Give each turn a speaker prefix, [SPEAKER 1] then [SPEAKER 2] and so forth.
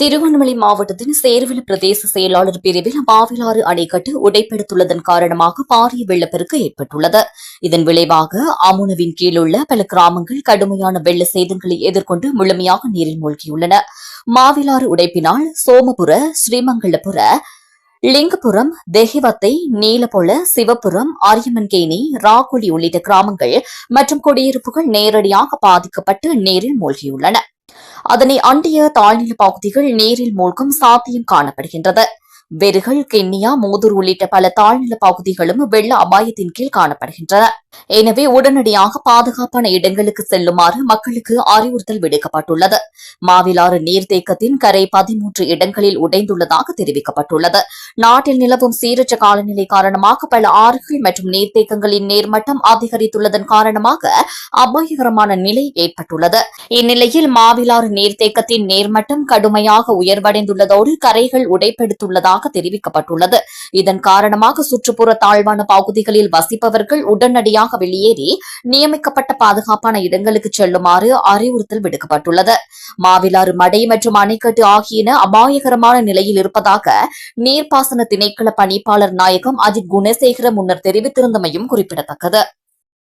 [SPEAKER 1] திருவண்ணாமலை மாவட்டத்தின் சேர்வில் பிரதேச செயலாளர் பிரிவில் மாவிலாறு அணைக்கட்டு உடைப்பெடுத்துள்ளதன் காரணமாக பாரிய வெள்ளப்பெருக்கு ஏற்பட்டுள்ளது. இதன் விளைவாக அமுனவின் கீழுள்ள பல கிராமங்கள் கடுமையான வெள்ள சேதங்களை எதிர்கொண்டு முழுமையாக நீரில் மூழ்கியுள்ளன. மாவிலாறு உடைப்பினால் சோமபுர ஸ்ரீமங்கலபுர லிங்கபுரம் தெஹிவத்தை நீலபொல சிவபுரம் ஆரியமன்கேணி ராகுலி உள்ளிட்ட கிராமங்கள் மற்றும் குடியிருப்புகள் நேரடியாக பாதிக்கப்பட்டு நீரில் மூழ்கியுள்ளன. அதனை அண்டிய தாழ்நில பகுதிகள் நீரில் மூழ்கும் சாத்தியம் காணப்படுகின்றது. வெறுகள் கென்னியா மோதூர் உள்ளிட்ட பல தாழ்நில பகுதிகளும் வெள்ள அபாயத்தின் கீழ் காணப்படுகின்றன. எனவே உடனடியாக பாதுகாப்பான இடங்களுக்கு செல்லுமாறு மக்களுக்கு அறிவுறுத்தல் விடுக்கப்பட்டுள்ளது. மாவிலாறு நீர்த்தேக்கத்தின் கரை பதிமூன்று இடங்களில் உடைந்துள்ளதாக தெரிவிக்கப்பட்டுள்ளது. நாட்டில் நிலவும் சீரற்ற காலநிலை காரணமாக பல ஆறுகள் மற்றும் நீர்த்தேக்கங்களின் நீர்மட்டம் அதிகரித்துள்ளதன் காரணமாக அபாயகரமான நிலை ஏற்பட்டுள்ளது. இந்நிலையில் மாவிலாறு நீர்த்தேக்கத்தின் நீர்மட்டம் கடுமையாக உயர்வடைந்துள்ளதோடு கரைகள் உடைப்பெடுத்துள்ளதாக தெரிவிக்கப்பட்டுள்ளது. இதன் காரணமாக சுற்றுப்புற தாழ்வான பகுதிகளில் வசிப்பவர்கள் உடனடியாக வெளியேறி நியமிக்கப்பட்ட பாதுகாப்பான இடங்களுக்கு செல்லுமாறு அறிவுறுத்தல் விடுக்கப்பட்டுள்ளது. மாவிலாறு மடை மற்றும் அணைக்கட்டு ஆகியன அபாயகரமான நிலையில் இருப்பதாக நீர்ப்பாசன திணைக்கள பணிப்பாளர் நாயகம் அஜித் குணசேகர முன்னர் தெரிவித்திருந்தமையும் குறிப்பிடத்தக்கது.